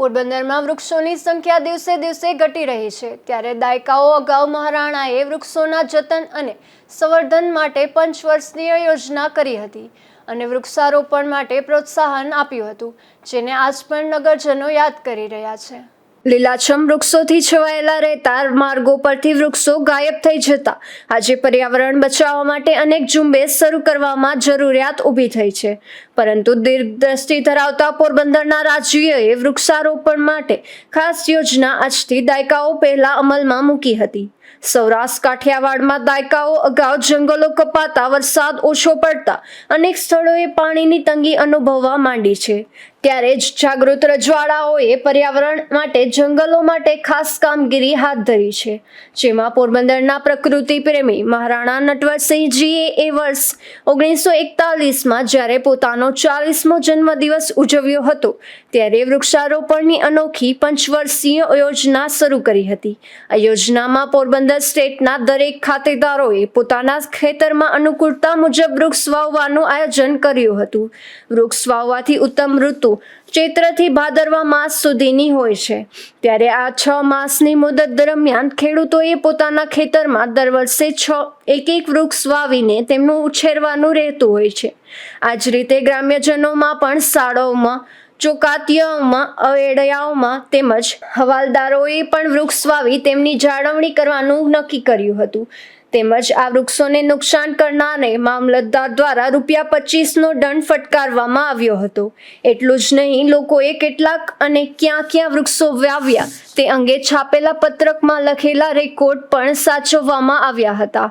પોરબંદરમાં વૃક્ષોની સંખ્યા દિવસે દિવસે ઘટી રહી છે. ત્યારે દાયકાઓ અગાઉ મહારાણાએ વૃક્ષોના જતન અને સંવર્ધન માટે પંચવર્ષીય યોજના કરી હતી અને વૃક્ષારોપણ માટે પ્રોત્સાહન આપ્યું હતું, જેને આજ પણ નગરજનો યાદ કરી રહ્યા છે. લીલાછમ વૃક્ષોથી છવાયેલા રહેતા માર્ગો પરથી વૃક્ષો ગાયબ થઈ જતા. આજે પર્યાવરણ બચાવવા માટે અનેક ઝુંબેશ શરૂ કરવામાં જરૂરિયાત ઊભી થઈ છે. પરંતુ દીર્ઘદ્રષ્ટિ ધરાવતા પોરબંદરના રાજ્યએ વૃક્ષારોપણ માટે ખાસ યોજના આજથી દાયકાઓ પહેલા અમલમાં મૂકી હતી. સૌરાષ્ટ્ર કાઠિયાવાડમાં દાયકાઓ અગાઉ જંગલો કપાતા વરસાદ ઓછો પડતા અનેક સ્થળોએ પાણીની તંગી અનુભવવા માંડી છે. ત્યારે જ જાગૃત રજવાડાઓએ પર્યાવરણ માટે, જંગલો માટે ખાસ કામગીરી હાથ ધરી છે. જેમાં પોરબંદરના પ્રકૃતિ પ્રેમી મહારાણા નટવરસિંહજીએ એ વર્ષ ઓગણીસો એકતાલીસમાં જ્યારે પોતાનો ચાલીસમો જન્મદિવસ ઉજવ્યો હતો, ત્યારે વૃક્ષારોપણની અનોખી પંચવર્ષીય યોજના શરૂ કરી હતી. આ યોજનામાં પોરબંદર સ્ટેટના દરેક ખાતેદારોએ પોતાના ખેતરમાં અનુકૂળતા મુજબ વૃક્ષ વાવવાનું આયોજન કર્યું હતું. વૃક્ષ વાવવાથી ઉત્તમ ઋતુ ચૈત્રથી ભાદરવા માસ સુધીની હોય છે. ત્યારે આ છ માસની મુદત દરમિયાન ખેડૂતોએ પોતાના ખેતરમાં દર વર્ષે છ એક એક વૃક્ષ વાવીને તેમનું ઉછેરવાનું રહેતું હોય છે. આ જ રીતે ગ્રામ્યજનોમાં પણ શાળાઓમાં, ચોકાતિયાઓમાં અવેડયાઓમાં તેમજ હવાલદારોએ પણ વૃક્ષ વાવી તેમની જાળવણી કરવાનું નક્કી કર્યું હતું. તેમજ આ વૃક્ષોને નુકસાન કરનારને મામલતદાર દ્વારા રૂપિયા પચીસનો દંડ ફટકારવામાં આવ્યો હતો. એટલું જ નહીં, લોકોએ કેટલાક અને ક્યાં ક્યાં વૃક્ષો વાવ્યા તે અંગે છાપેલા પત્રકમાં લખેલા રેકોર્ડ પણ સાચવવામાં આવ્યા હતા.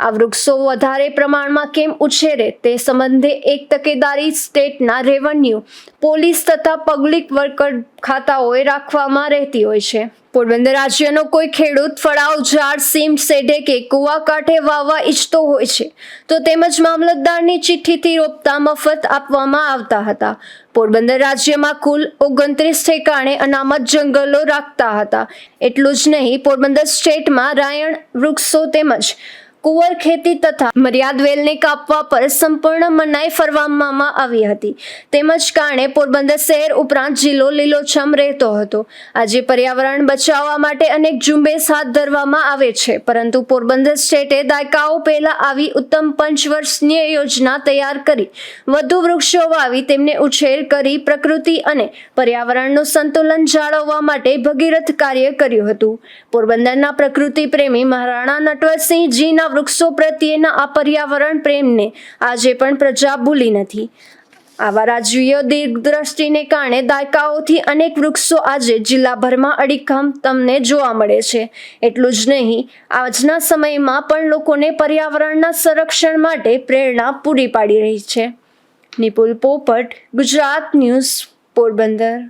આ વૃક્ષો વધારે પ્રમાણમાં કેમ ઉછેરે તે સંબંધે એક તકેદારી સ્ટેટના રેવન્યુ, પોલીસ તથા પબ્લિક વર્કર ખાતાઓએ રાખવામાં રહેતી હોય છે. પોરબંદર રાજ્યનો કોઈ ખેડૂત ફળાવ, ઝાડ, સીમ સેઢે કે કુવા કાંઠે વાવવા ઈચ્છતો હોય છે, તો તેમજ મામલતદારની ચિઠ્ઠીથી રોપતા મફત આપવામાં આવતા હતા. પોરબંદર રાજ્યમાં કુલ ઓગણત્રીસ ઠેકાણે અનામત જંગલો રાખતા હતા. એટલું જ નહીં, પોરબંદર સ્ટેટમાં રાયણ વૃક્ષો તેમજ કુંવર ખેતી તથા મર્યાદ વેલને કાપવા પર સંપૂર્ણ મનાઈ ફરવામાં આવી હતી. તેમજ કારણે પોરબંદર શહેર ઉપરાંત જિલ્લો લીલોછમ રહેતો હતો. આજે પર્યાવરણ બચાવવા માટે અનેક ઝુંબેશ હાથ ધરવામાં આવે છે. પરંતુ પોરબંદર સ્ટેટે દાયકાઓ પહેલા આવી ઉત્તમ પંચવર્ષીય યોજના તૈયાર કરી વધુ વૃક્ષો વાવી તેમને ઉછેર કરી પ્રકૃતિ અને પર્યાવરણનું સંતુલન જાળવવા માટે ભગીરથ કાર્ય કર્યું હતું. પોરબંદરના પ્રકૃતિ પ્રેમી મહારાણા નટવરસિંહજીના વૃક્ષો પ્રત્યેના આ પર્યાવરણ પ્રેમને આજે પણ પ્રજા ભૂલી નથી. આવા રાજવીય દીર્ઘદ્રષ્ટિને કારણે દાયકાઓથી અનેક વૃક્ષો આજે જિલ્લાભરમાં અડીખમ તમને જોવા મળે છે. એટલું જ નહીં, આજના સમયમાં પણ લોકોને પર્યાવરણના સંરક્ષણ માટે પ્રેરણા પૂરી પાડી રહી છે. નિપુલ પોપટ, ગુજરાત ન્યૂઝ પોરબંદર.